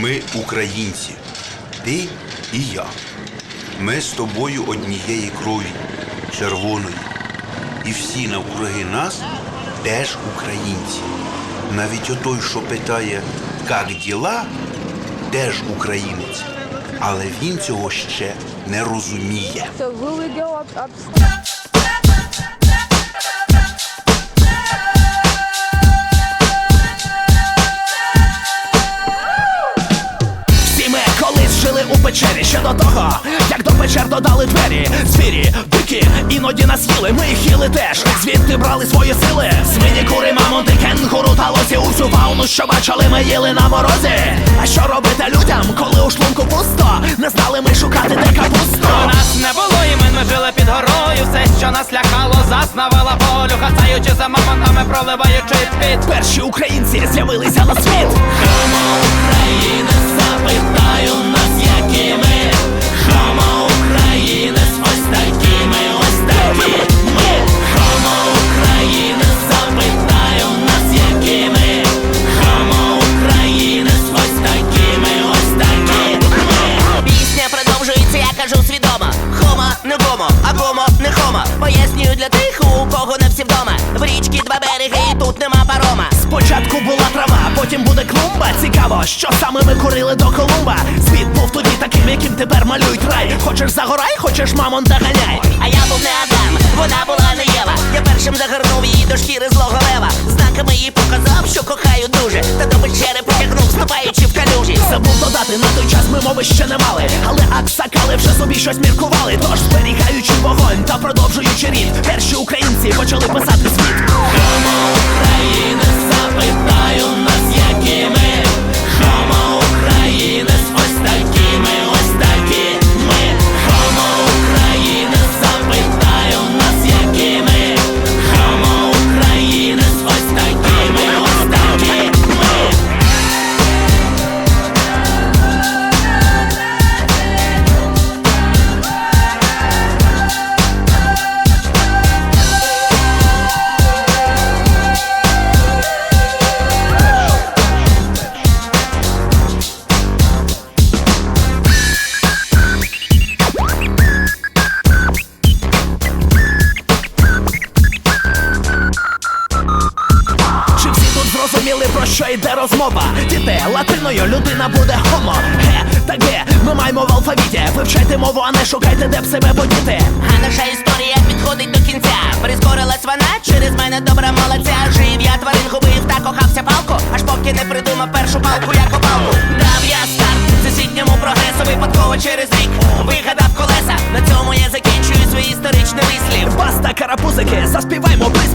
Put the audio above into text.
Ми українці, ти і я. Ми з тобою однієї крові, червоної. І всі навкруги нас теж українці. Навіть отой, що питає, як діла, теж українець. Але він цього ще не розуміє. Ще до того, як до печер додали двері. Звірі, дикі, іноді нас їли, ми їх їли теж. Звідти брали свої сили. Свині, кури, мамонти, кенгуру та лосі усю фауну, що бачили, ми їли на морозі. А що робити людям, коли у шлунку пусто? Не знали ми шукати де капусту. У нас не було імен, ми жили під горою. Все, що нас лякало, заснавала волю, хасаючи за мамонтами, проливаючи під. Перші українці з'явилися на світ. Хомо українець, запитаю курили до Колумба. Світ був тоді таким, яким тепер малюють рай. Хочеш загорай, хочеш мамон доганяй. А я був не Адам, вона була не Єва Я першим загорнув її до шкіри злого лева Знаками їй показав, що кохаю дуже Та до печери потягнув, ступаючи в калюжі Забув додати, на той час ми мови ще не мали. Але аксакали вже собі щось міркували. Тож зберігаючи вогонь та продовжуючи рід, перші українці почали писати світ. Зрозуміли, про що йде розмова? Діти, латиною людина буде хомо. Ге та ге, ми маємо в алфавіті. Вивчайте мову, а не шукайте, де б себе подіти. А наша історія підходить до кінця Прискорилась вона через мене добра молодця Жив я тварин губив та кохався палку Аж поки не придумав першу палку як опалку Дав я старт всесвітньому прогресу Випадково через рік вигадав колеса На цьому я закінчую свій історичний вислів Баста карапузики, заспіваймо приспів.